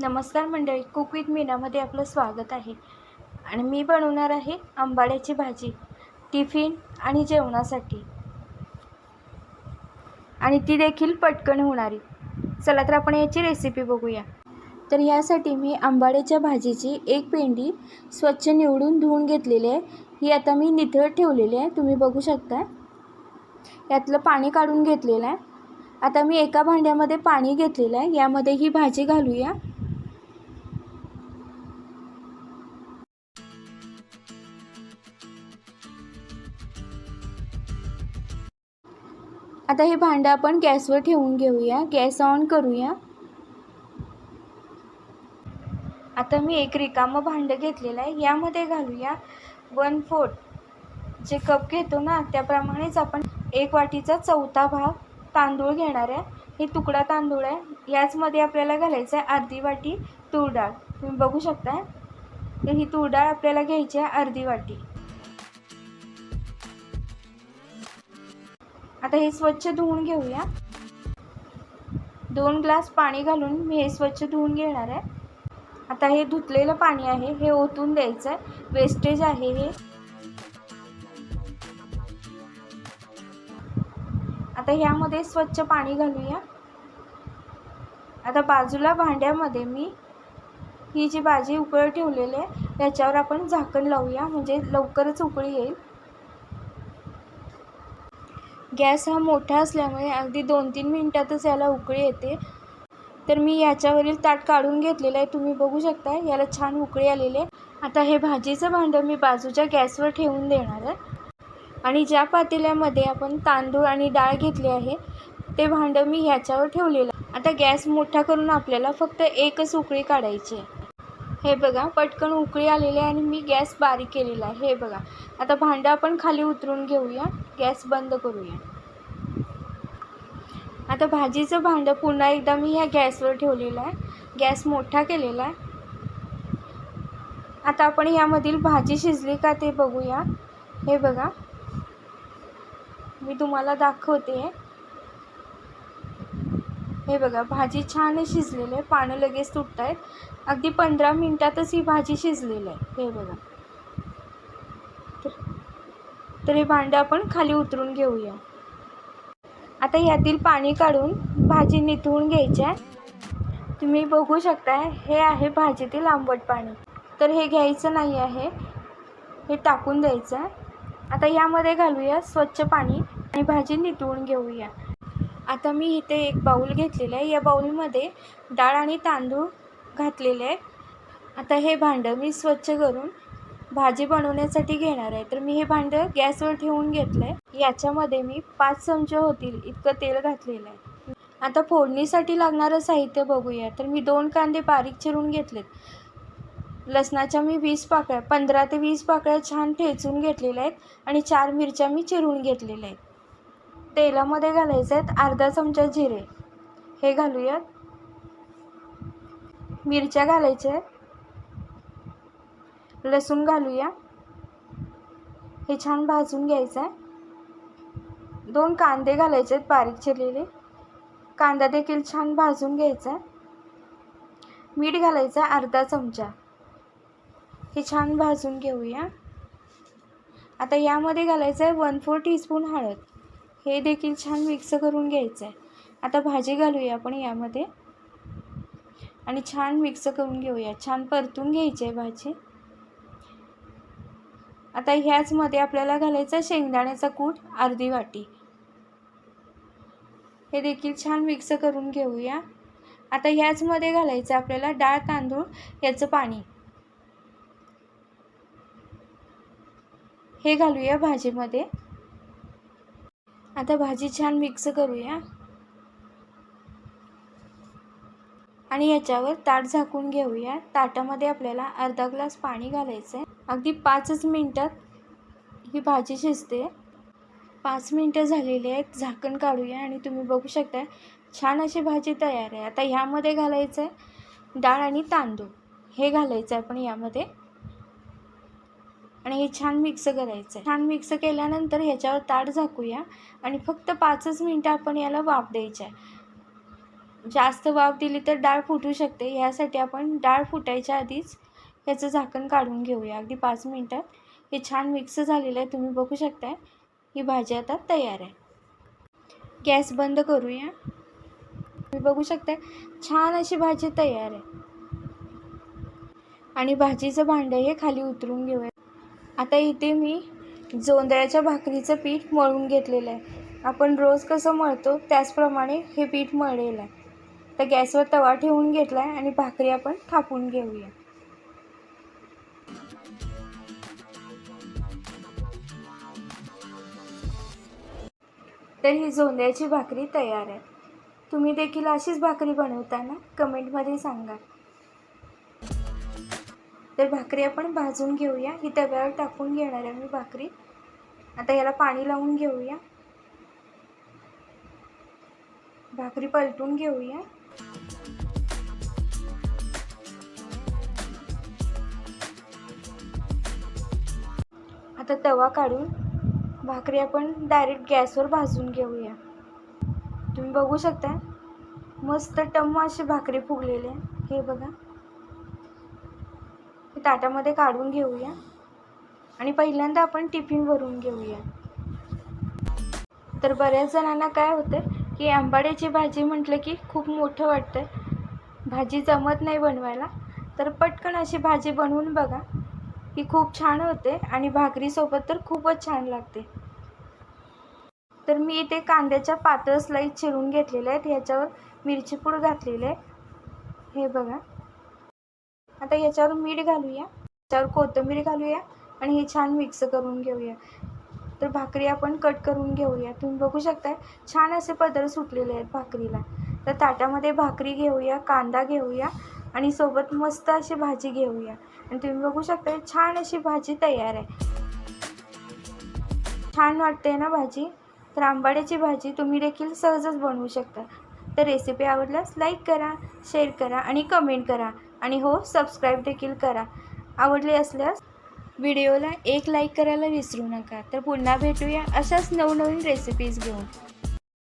नमस्कार मंडळी cook with मीनामध्ये आपलं स्वागत आहे. आणि मी बनवणार आहे आंबाड्याची भाजी टिफिन आणि जेवणासाठी. आणि ती देखील पटकन होणारी. चला तर आपण याची रेसिपी बघूया. तर यासाठी मी आंबाड्याच्या भाजीची एक पेंडी स्वच्छ निवडून धुवून घेतलेली आहे. ही आता मी निथळ ठेवलेली आहे. तुम्ही बघू शकता. यातलं पाणी काढून घेतलेलं आहे. आता मी एका भांड्यामध्ये पाणी घेतलेलं आहे. यामध्ये ही भाजी घालूया. आता हे भांडं आपण गॅसवर ठेवून घेऊया. गॅस ऑन करूया. आता मी एक रिकामं भांडं घेतलेलं आहे. यामध्ये घालूया वन फोर्थ. जे कप घेतो ना त्याप्रमाणेच आपण एक वाटीचा चौथा भाग तांदूळ घेणार आहे. हे तुकडा तांदूळ आहे. याचमध्ये आपल्याला घालायचं आहे अर्धी वाटी तूर डाळ. तुम्ही बघू शकता तर ही तूर डाळ आपल्याला घ्यायची आहे अर्धी वाटी. आता हे स्वच्छ धुवून घेऊया. दोन ग्लास पाणी घालून मी हे स्वच्छ धुवून घेणार आहे. आता हे धुतलेलं पाणी आहे हे ओतून द्यायचं आहे वेस्टेज आहे हे. आता ह्यामध्ये स्वच्छ पाणी घालूया. आता बाजूला भांड्यामध्ये मी ही जी भाजी उकळ ठेवलेली आहे त्याच्यावर आपण झाकण लावूया म्हणजे लवकरच उकळी येईल. गॅस हा मोठा असल्यामुळे अगदी दोन तीन मिनटातच याला उकळी येते. तर मी याच्यावरील ताट काढून घेतलेलं आहे. तुम्ही बघू शकता याला छान उकळी आलेली आहे. आता हे भाजीचं भांडं मी बाजूच्या गॅसवर ठेवून देणार आहे. आणि ज्या पातेल्यामध्ये आपण तांदूळ आणि डाळ घेतली आहे ते भांडं मी ह्याच्यावर ठेवलेलं आता गॅस मोठा करून आपल्याला फक्त एकच उकळी काढायची आहे. हे बघा पटकन उकळी आलेली आहे आणि मी गॅस बारीक केलेला आहे. हे बघा आता भांडं आपण खाली उतरून घेऊया. गॅस बंद करूया. आता भाजीचं भांडं पुन्हा एकदा मी ह्या गॅसवर ठेवलेलं आहे. गॅस मोठा केलेला आहे. आता आपण यामधील भाजी शिजली का ते बघूया. हे बघा. मी तुम्हाला दाखवते. हे बघा भाजी छान शिजलेली आहे. पानं लगेच तुटत आहेत अगदी पंधरा मिनटातच ही भाजी शिजलेली आहे. हे बघा. तर हे भांडं आपण खाली उतरून घेऊया. आता यातील पाणी काढून भाजी निथळून घ्यायची आहे. तुम्ही बघू शकता हे आहे भाजीतील आंबट पाणी. तर हे घ्यायचं नाही आहे. हे टाकून द्यायचं आहे. आता यामध्ये घालूया स्वच्छ पाणी आणि भाजी निथळून घेऊया. आता मी इथे एक बाऊल घेतलेला आहे. या बाऊलमध्ये डाळ आणि तांदूळ घातलेले आहे आता हे भांडं मी स्वच्छ करून भाजी बनवण्यासाठी घेणार आहे. तर मी हे भांडं गॅसवर ठेवून घेतलं आहे याच्यामध्ये मी पाच चमचे होतील इतकं तेल घातलेलं आहे. आता फोडणीसाठी लागणारं साहित्य बघूया. तर मी दोन कांदे बारीक चिरून घेतलेत. लसणाच्या मी वीस पाकळ्या पंधरा ते वीस पाकळ्या छान ठेचून घेतलेल्या आहेत आणि चार मिरच्या मी चिरून घेतलेल्या आहेत. तेलामध्ये घालायचे आहेत अर्धा चमचा जिरे. हे घालूयात. मिरच्या घालायच्या आहेत. लसूण घालूया. हे छान भाजून घ्यायचं आहे दोन कांदे घालायचे आहेत बारीक चिरलेले. कांदा देखील छान भाजून घ्यायचा आहे मीठ घालायचं आहे अर्धा चमचा. हे छान भाजून घेऊया. आता यामध्ये घालायचं आहे वन फोर टीस्पून हळद. हे देखील छान मिक्स करून घ्यायचं आहे आता भाजी घालूया आपण यामध्ये. आणि छान मिक्स करून घेऊया. छान परतून घ्यायची आहे भाजी. आता ह्याचमध्ये आपल्याला घालायचं शेंगदाण्याचा कूट अर्धी वाटी. हे देखील छान मिक्स करून घेऊया. आता ह्याचमध्ये घालायचं आपल्याला डाळ तांदूळ याचं पाणी. हे घालूया भाजीमध्ये. आता भाजी छान मिक्स करूया. आणि याच्यावर ताट झाकून घेऊया. ताटामध्ये आपल्याला अर्धा ग्लास पाणी घालायचं आहे अगदी पाचच मिनटात ही भाजी शिजते. पाच मिनटं झालेली आहेत. झाकण काढूया आणि तुम्ही बघू शकता छान अशी भाजी तयार आहे. आता ह्यामध्ये घालायचं आहे डाळ आणि तांदूळ. हे घालायचं आहे आपण यामध्ये. आणि हे छान मिक्स करायचं आहे छान मिक्स केल्यानंतर ह्याच्यावर ताट झाकूया आणि फक्त पाचच मिनटं आपण याला वाफ द्यायचं आहे जास्त वाफ दिली तर डाळ फुटू शकते. ह्यासाठी आपण डाळ फुटायच्या आधीच ह्याचं झाकण काढून घेऊया. अगदी पाच मिनटात हे छान मिक्स झालेलं आहे. तुम्ही बघू शकताय. ही भाजी आता तयार आहे. गॅस बंद करूया. तुम्ही बघू शकताय छान अशी भाजी तयार आहे. आणि भाजीचं भांडं हे खाली उतरून घेऊया. आता इथे मी जोंधळ्याच्या भाकरीचं पीठ मळून घेतलेलं आहे. आपण रोज कसं मळतो त्याचप्रमाणे हे पीठ मळलेलं आहे. तर गॅसवर तवा ठेवून घेतला आहे आणि भाकरी आपण थापून घेऊया. तर ही झोंद्याची भाकरी तयार आहे. तुम्ही देखील अशीच भाकरी बनवताना कमेंटमध्ये सांगा. तर भाकरी आपण भाजून घेऊया. ही तव्यावर टाकून घेणार आहे मी भाकरी. आता याला पाणी लावून घेऊया. भाकरी पलटून घेऊया. आता तवा काढून भाकरी आपण डायरेक्ट गॅसवर भाजून घेऊया. तुम्ही बघू शकता मस्त टम्म अशी भाकरी फुगलेली आहे. हे बघा. ताटामध्ये काढून घेऊया. आणि पहिल्यांदा आपण टिफिन भरून घेऊया. तर बऱ्याच जणांना काय होतं की आंबाड्याची भाजी म्हटलं की खूप मोठं वाटतं. भाजी जमत नाही बनवायला. तर पटकन अशी भाजी बनवून बघा. ही खूप छान होते आणि भाकरीसोबत तर खूपच छान लागते. तर मी इथे कांद्याच्या पातळ स्लाईस चिरून घेतलेल्या आहेत. ह्याच्यावर मिरची पूड घातलेली आहे. हे बघा. आता याच्यावर मीठ घालूया. याच्यावर कोथिंबीर घालूया आणि हे छान मिक्स करून घेऊया. तर भाकरी आपण कट करून घेऊया. तुम्ही बघू शकताय छान असे पदर सुटलेले आहेत भाकरीला. तर ताटामध्ये भाकरी घेऊया कांदा घेऊया आणि सोबत मस्त अशी भाजी घेऊया. आणि तुम्ही बघू शकता छान अशी भाजी तयार आहे. छान वाटते ना भाजी? तर आंबाड्याची भाजी तुम्ही देखील सहजच बनवू शकता. तर रेसिपी आवडल्यास लाईक करा शेअर करा आणि कमेंट करा. आणि हो सबस्क्राईब देखील करा. आवडले असल्यास व्हिडिओला एक लाईक करायला विसरू नका. तर पुन्हा भेटूया अशाच नवनवीन रेसिपीज घेऊन.